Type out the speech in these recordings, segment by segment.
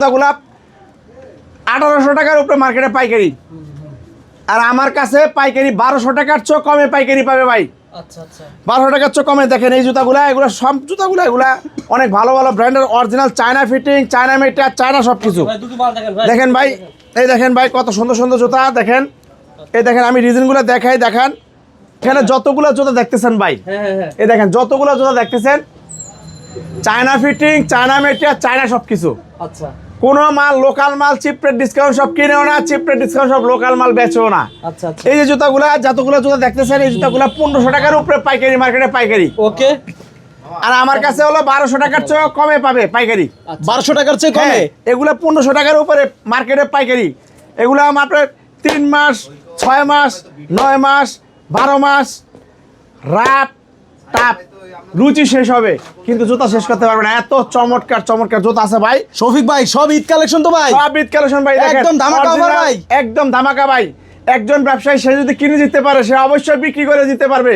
জুতাগুলা আঠারোশো টাকার উপরে মার্কেটে পাইকারি। আর আমার কাছে পাইকারি বারোশো টাকার চেয়েও কমে পাইকারি পাবে ভাই। আচ্ছা আচ্ছা। বারোশো টাকার চেয়ে কমে। দেখেন এই জুতাগুলা এগুলো সব জুতাগুলো এগুলা অনেক ভালো ভালো ব্র্যান্ডের original China fitting China material China সব কিছু দেখেন ভাই। এই দেখেন ভাই কত সুন্দর সুন্দর জুতা দেখেন। এই দেখেন আমি রিজনগুলো দেখাই দেখান। এখানে যতগুলো জুতা দেখতেছেন ভাই হ্যাঁ হ্যাঁ হ্যাঁ। এই দেখেন যতগুলো জুতা দেখতেছেন China fitting China material China সব কিছু আচ্ছা। কোনো মাল লোকাল মাল চিপরেট ডিসকাউন্ট সব কিনেও না চিপরেট ডিসকাউন্ট সব লোকাল মাল বেচেও না। আচ্ছা আচ্ছা। এই যে জুতাগুলা যতগুলো জুতা দেখতেছেন এই জুতাগুলো পনেরোশো টাকার উপরে পাইকারি মার্কেটে পাইকারি। ওকে। আর আমার কাছে হলো বারোশো টাকার চেয়ে কমে পাবে পাইকারি। বারোশো টাকার চেয়ে কমে? হ্যাঁ, এগুলো পনেরোশো টাকার উপরে মার্কেটে পাইকারি। এগুলো মাত্র তিন মাস ছয় মাস নয় মাস বারো মাস রাপ টাপ রুচি শেষ হবে। কিন্তু জুতা শেষ করতে পারবে না। এত চমৎকার চমৎকার জুতা আছে ভাই। শফিক ভাই সব ঈদ কালেকশন তো ভাই। সব ঈদ কালেকশন ভাই একদম ধামাকা ভাই। একদম ধামাকা ভাই। একজন ব্যবসায়ী সে যদি কিনে দিতে পারে সে অবশ্যই বিক্রি করে দিতে পারবে।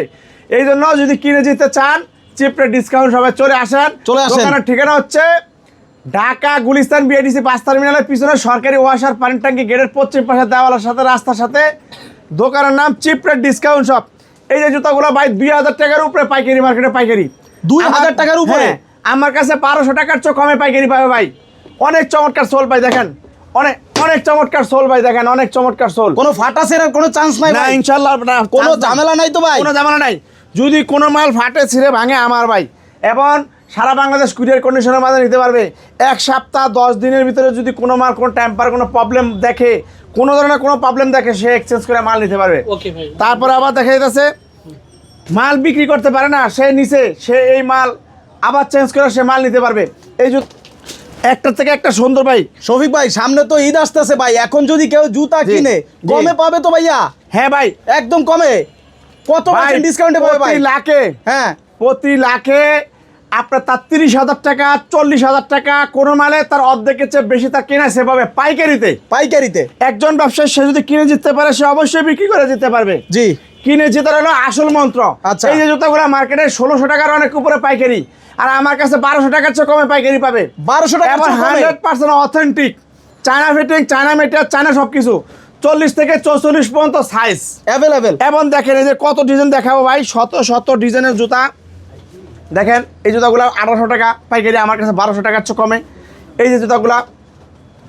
এই জন্য যদি কিনে দিতে চান চিপরে ডিসকাউন্ট সবাই চলে আসেন। চলে আসেন। দোকানের ঠিকানা হচ্ছে ঢাকা গুলিস্তান বিআইডিসি পাঁচ টার্মিনালের পিছনে সরকারি ওয়াশার পানির ট্যাঙ্কি গেটের পশ্চিম পাশে দেওয়ালের সাথে রাস্তার সাথে। দোকানের নাম চিপরেট ডিসকাউন্ট শপ এই যে জুতাগুলো ভাই দুই হাজার টাকার উপরে পাইকারি মার্কেটে পাইকারি। দুই হাজার টাকার উপরে? হ্যাঁ, আমার কাছে বারোশো টাকার চেয়ে কমে পাইকারি পাবে ভাই। অনেক চমৎকার সোল ভাই দেখেন। অনেক অনেক চমৎকার সোল ভাই দেখেন অনেক চমৎকার সোল। কোনো ফাটা সেরার কোনো চান্স নাই না ইনশাল্লাহ না কোনো ঝামেলা নাই তো ভাই। কোনো ঝামেলা নাই। যদি কোনো মাল ফাটে ছিঁড়ে ভাঙে আমার ভাই। এবং সারা বাংলাদেশ কুরিয়ার কন্ডিশনের মাঝে নিতে পারবে। এক সপ্তাহ দশ দিনের ভিতরে যদি কোনো মাল কোনো টেম্পার কোনো প্রবলেম দেখে কোনো ধরনের কোনো প্রবলেম দেখে সে এক্সচেঞ্জ করে মাল নিতে পারবে। তারপরে আবার দেখা যাচ্ছে মাল বিক্রি করতে পারে না সে নিচে সে এই মাল আবার চেঞ্জ করে সে মাল নিতে পারবে। এই যে একটা থেকে একটা সুন্দর ভাই। শফিক ভাই সামনে তো ঈদ আসতেছে ভাই এখন যদি কেউ জুতা কিনে কমে পাবে তো ভাইয়া? হ্যাঁ ভাই। একদম কমে। কত ডিসকাউন্টে পাবে ভাই? প্রতি লাখে হ্যাঁ। প্রতি লাখে আপনার তার তিরিশ হাজার টাকা চল্লিশ হাজার টাকা কোনো মালে তার অর্ধেকের চেয়ে বেশি তার কেনা সে পাবে পাইকারিতে। পাইকারিতে। একজন ব্যবসায়ী সে যদি কিনে জিততে পারে সে অবশ্যই বিক্রি করে দিতে পারবে। জি। কিনে জেতার হলো আসল মন্ত্র। আচ্ছা। এই যে জুতাগুলো মার্কেটে ষোলোশো টাকার অনেক উপরে পাইকারি। আর আমার কাছে বারোশো টাকার চেয়ে কমে পাইকারি পাবে। বারোশো টাকা hundred percent authentic China fitting China material China সব কিছু চল্লিশ থেকে চৌচল্লিশ পর্যন্ত সাইজ অ্যাভেলেবেল এবং দেখেন এই যে কত ডিজাইন দেখাবো ভাই? শত শত ডিজাইনের জুতা। দেখেন এই জুতাগুলো আঠারোশো টাকা পাইকারি আমার কাছে বারোশো টাকার চেয়ে কমে। এই যে জুতাগুলা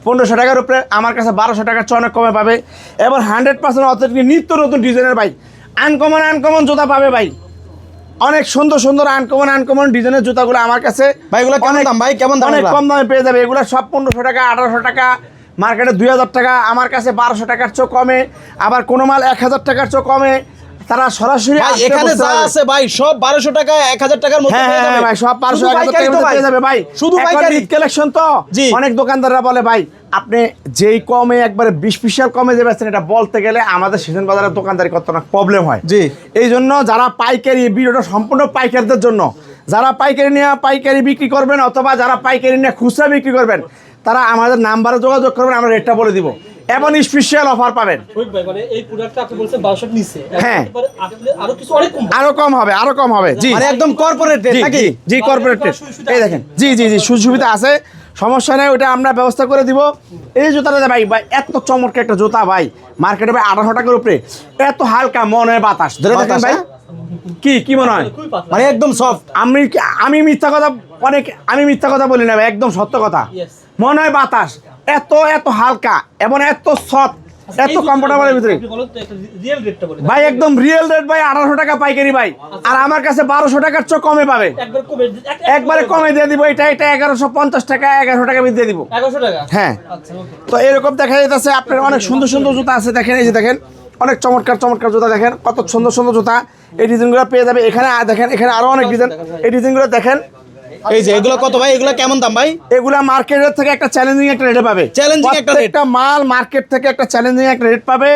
পনেরোশো টাকার উপরে আমার কাছে বারোশো টাকার চেয়ে অনেক কমে পাবে। এবার হান্ড্রেড পার্সেন্ট অথেন্টিক নিত্য নতুন ডিজাইনের ভাই? আনকমন আনকমন জুতা পাবে ভাই। অনেক সুন্দর সুন্দর আনকমন আনকমন ডিজাইনের জুতাগুলো আমার কাছে। ভাই, এগুলো কেমন অনেক- দাম ভাই? কেমন দাম অনেক কম দামে পেয়ে যাবে। এগুলো সব পনেরোশো টাকা আঠারোশো টাকা মার্কেটে দুই হাজার টাকা আমার কাছে বারোশো টাকার চেয়ে কমে। আবার কোনো মাল এক হাজার টাকার চেয়ে কমে। তারা সরাসরি এখানে যা আছে ভাই সব টাকা এক হাজার টাকার মধ্যে হ্যাঁ পেয়ে হ্যাঁ যাবে। ভাই সব টাকার মধ্যে পেয়ে যাবে ভাই। শুধু পাইকারি। কালেকশন তো অনেক দোকানদাররা বলে ভাই আপনি যেই কমে একবারে কমে যে বেচছেন এটা বলতে গেলে আমাদের সিজন বাজারের দোকানদারি করতে অনেক প্রবলেম হয়। জি। এই জন্য যারা পাইকারি ভিডিওটা সম্পূর্ণ পাইকারদের জন্য যারা পাইকারি নিয়ে পাইকারি বিক্রি করবেন অথবা যারা পাইকারি নিয়ে খুচরা বিক্রি করবেন তারা আমাদের নাম্বারে যোগাযোগ করবেন আমরা রেটটা বলে দিব। এবং স্পেশাল অফার পাবেন। মানে এই প্রোডাক্টটা আপনি বলছেন 1200 নিচে হ্যাঁ। আরও কম হবে। আরও কম হবে জি। মানে একদম কর্পোরেট জি নাকি? জি কর্পোরেট এই দেখেন জি জি জি সুযোগ সুবিধা আছে। সমস্যা নেই ওটা আমরা ব্যবস্থা করে দিব। এই জুতাটা ভাই ভাই এত চমৎকার একটা জুতা ভাই। মার্কেটে ভাই আঠারোশো টাকার উপরে। এত হালকা মনের বাতাস। ধরে দেখেন ভাই। হ্যাঁ? কি কি মনে হয়? মানে একদম সফট আমি কি- আমি মিথ্যা কথা অনেক আমি মিথ্যা কথা বলি না ভাই একদম সত্য কথা। মনে হয় বাতাস। এত এত হালকা এবং এত সফট এত কমফোর্টেবলের ভিতরে। ভাই একদম রিয়েল রেট ভাই আঠারোশো টাকা পাইকারি ভাই। আর আমার কাছে বারোশো টাকার চেয়ে কমে পাবে। একবার কমে দিয়ে দিব এটা এটা এগারোশো পঞ্চাশ টাকা এগারোশো টাকা দিয়ে দিব। হ্যাঁ। আচ্ছা তো এরকম দেখা যাইতেছে আপনার অনেক সুন্দর সুন্দর জুতা আছে দেখেন এই যে দেখেন অনেক চমৎকার চমৎকার জুতা দেখেন কত সুন্দর সুন্দর জুতা এই ডিজাইনগুলো পেয়ে যাবে। এখানে আর দেখেন এখানে আরও অনেক ডিজাইন এই ডিজাইনগুলো দেখেন এই যে এগুলো কত ভাই? এগুলো কেমন দাম ভাই? এগুলো মার্কেটের থেকে একটা চ্যালেঞ্জিং একটা রেটে পাবে। চ্যালেঞ্জিং একটা রেট একটা মাল মার্কেট থেকে একটা চ্যালেঞ্জিং একটা রেট পাবে।